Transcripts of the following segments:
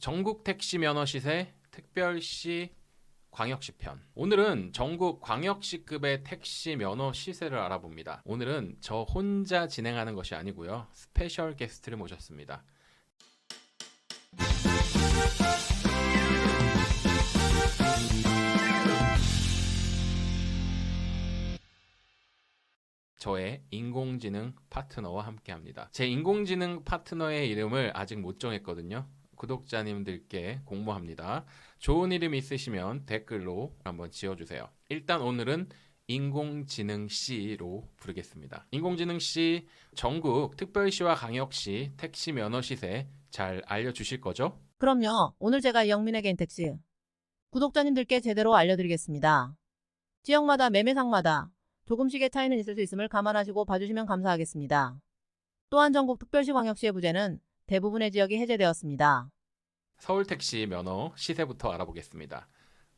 전국 택시 면허 시세 특별시 광역시 편. 오늘은 전국 광역시급의 택시 면허 시세를 알아봅니다. 오늘은 저 혼자 진행하는 것이 아니고요. 스페셜 게스트를 모셨습니다. 저의 인공지능 파트너와 함께 합니다. 제 인공지능 파트너의 이름을 아직 못 정했거든요. 구독자님들께 공모합니다. 좋은 이름 있으시면 댓글로 한번 지어주세요. 일단 오늘은 인공지능 씨로 부르겠습니다. 인공지능 씨 전국 특별시와 강역시 택시 면허 시세 잘 알려주실 거죠? 그럼요. 오늘 제가 영민의 개인 택시 구독자님들께 제대로 알려드리겠습니다. 지역마다 매매상마다 조금씩의 차이는 있을 수 있음을 감안하시고 봐주시면 감사하겠습니다. 또한 전국 특별시 광역시의 부재는 대부분의 지역이 해제되었습니다. 서울 택시 면허 시세부터 알아보겠습니다.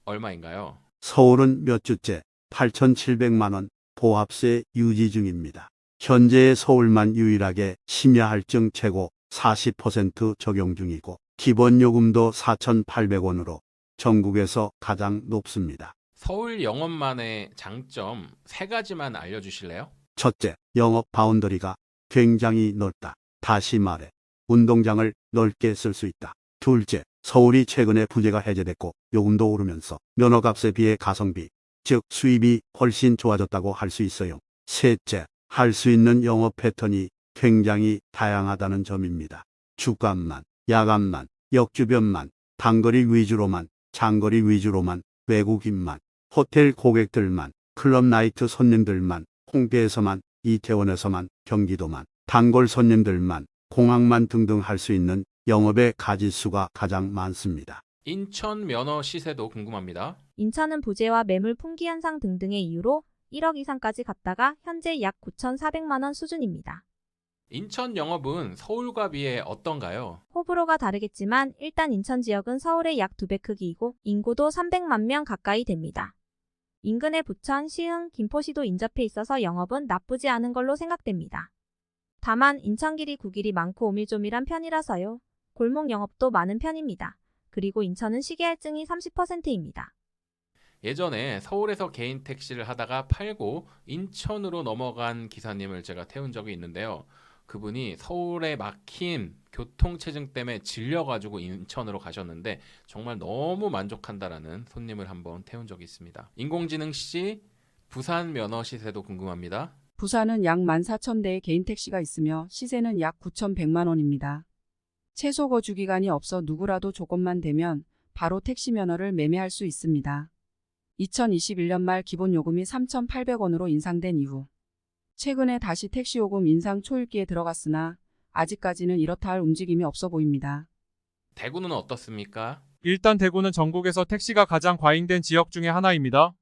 얼마인가요? 서울은 몇 주째 8,700만 원 보합세 유지 중입니다. 현재 서울만 유일하게 심야 할증 최고 40% 적용 중이고 기본 요금도 4,800원으로 전국에서 가장 높습니다. 서울 영업만의 장점 세 가지만 알려주실래요? 첫째, 영업 바운더리가 굉장히 넓다. 다시 말해 운동장을 넓게 쓸 수 있다. 둘째, 서울이 최근에 부재가 해제됐고 요금도 오르면서 면허값에 비해 가성비, 즉 수입이 훨씬 좋아졌다고 할 수 있어요. 셋째, 할 수 있는 영업 패턴이 굉장히 다양하다는 점입니다. 주간만, 야간만, 역주변만, 단거리 위주로만, 장거리 위주로만, 외국인만, 호텔 고객들만, 클럽 나이트 손님들만, 홍대에서만, 이태원에서만, 경기도만, 단골 손님들만, 공항만 등등 할 수 있는 영업의 가지수가 가장 많습니다. 인천 면허 시세도 궁금합니다. 인천은 부재와 매물 풍기 현상 등등의 이유로 1억 이상까지 갔다가 현재 약 9,400만 원 수준입니다. 인천 영업은 서울과 비해 어떤가요? 호불호가 다르겠지만 일단 인천 지역은 서울의 약 2배 크기이고 인구도 300만 명 가까이 됩니다. 인근의 부천, 시흥, 김포시도 인접해 있어서 영업은 나쁘지 않은 걸로 생각됩니다. 다만 인천길이 구길이 많고 오밀조밀한 편이라서요. 골목 영업도 많은 편입니다. 그리고 인천은 시계할증이 30%입니다. 예전에 서울에서 개인 택시를 하다가 팔고 인천으로 넘어간 기사님을 제가 태운 적이 있는데요. 그분이 서울에 막힌 교통체증 때문에 질려가지고 인천으로 가셨는데 정말 너무 만족한다라는 손님을 한번 태운 적이 있습니다. 인공지능 씨 부산 면허 시세도 궁금합니다. 부산은 약 14,000대의 개인 택시가 있으며 시세는 약 9,100만 원입니다. 최소 거주 기간이 없어 누구라도 조건만 되면 바로 택시 면허를 매매할 수 있습니다. 2021년 말 기본 요금이 3,800원으로 인상된 이후 최근에 다시 택시 요금 인상 초읽기에 들어갔으나 아직까지는 이렇다 할 움직임이 없어 보입니다. 대구는 어떻습니까? 일단 대구는 전국에서 택시가 가장 과잉된 지역 중에 하나입니다.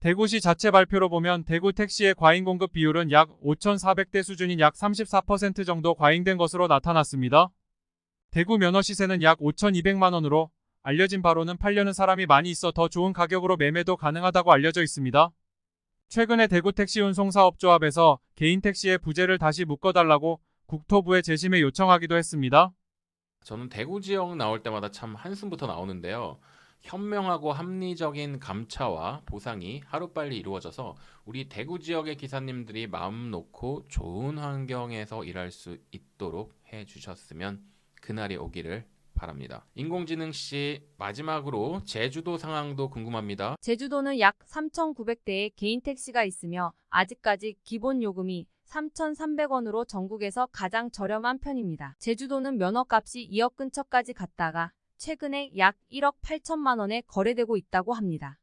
대구시 자체 발표로 보면 대구 택시의 과잉 공급 비율은 약 5,400대 수준인 약 34% 정도 과잉된 것으로 나타났습니다. 대구 면허 시세는 약 5,200만 원으로 알려진 바로는 팔려는 사람이 많이 있어 더 좋은 가격으로 매매도 가능하다고 알려져 있습니다. 최근에 대구 택시 운송 사업조합에서 개인 택시의 부재를 다시 묶어달라고 국토부에 재심에 요청하기도 했습니다. 저는 대구 지역 나올 때마다 참 한숨부터 나오는데요. 현명하고 합리적인 감차와 보상이 하루빨리 이루어져서 우리 대구 지역의 기사님들이 마음 놓고 좋은 환경에서 일할 수 있도록 해 주셨으면 그날이 오기를 바랍니다. 인공지능 씨 마지막으로 제주도 상황도 궁금합니다. 제주도는 약 3,900대의 개인 택시가 있으며 아직까지 기본 요금이 3,300원으로 전국에서 가장 저렴한 편입니다. 제주도는 면허값이 2억 근처까지 갔다가 최근에 약 1억 8천만 원에 거래되고 있다고 합니다.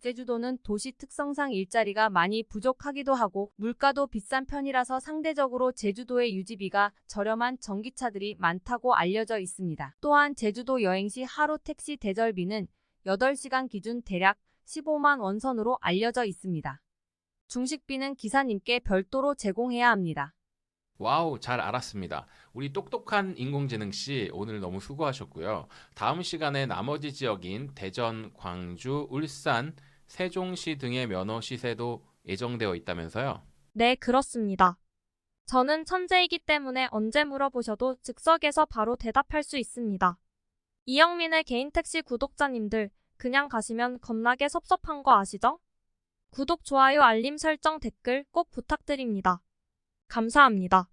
제주도는 도시 특성상 일자리가 많이 부족하기도 하고 물가도 비싼 편이라서 상대적으로 제주도의 유지비가 저렴한 전기차들이 많다고 알려져 있습니다. 또한 제주도 여행 시 하루 택시 대절비는 8시간 기준 대략 15만 원 선으로 알려져 있습니다. 중식비는 기사님께 별도로 제공해야 합니다. 와우, 잘 알았습니다. 우리 똑똑한 인공지능 씨 오늘 너무 수고하셨고요. 다음 시간에 나머지 지역인 대전, 광주, 울산, 세종시 등의 면허 시세도 예정되어 있다면서요? 네, 그렇습니다. 저는 천재이기 때문에 언제 물어보셔도 즉석에서 바로 대답할 수 있습니다. 이영민의 개인 택시 구독자님들, 그냥 가시면 겁나게 섭섭한 거 아시죠? 구독, 좋아요, 알림 설정, 댓글 꼭 부탁드립니다. 감사합니다.